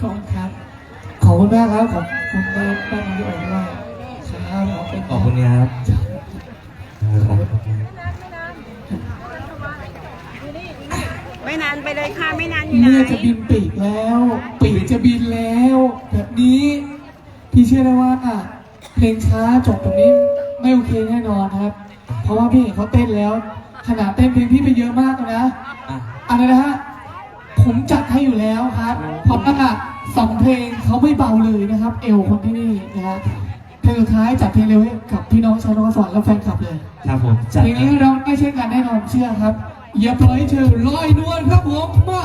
ขอบคุณครับ ขอบคุณมากครับ ขอบคุณแม่แม่น้องที่โอนด้วยครับขอบคุณขอบคุณครับไม่นานไปเลยค่ะ ไม่นานอยู่ไหนเมื่อจะบินปีกแล้ว ปีกจะบินแล้ว แบบนี้พี่เชื่อได้ว่าเพลงช้าจบแบบนี้ไม่โอเคแน่นอนครับ เพราะว่าพี่เห็นเขาเต้นแล้วขนาดเต้นเพลงพี่ไปเยอะมากแล้วนะอะอะไรนะฮะ ผมจัดให้อยู่แล้วครับเพราะว่าสองเพลงเขาไม่เบาเลยนะครับ เอวคนที่นี่นะฮะเพลงสุดท้ายจัดเพลงเร็วให้กับพี่น้องชาวนครสวรรค์และแฟนคลับเลยครับผมจัดเพลงนี้เราได้เช่นกันแน่นอนเชื่อครับอย่าปล่อยให้เธอลอยนวลครับผมมา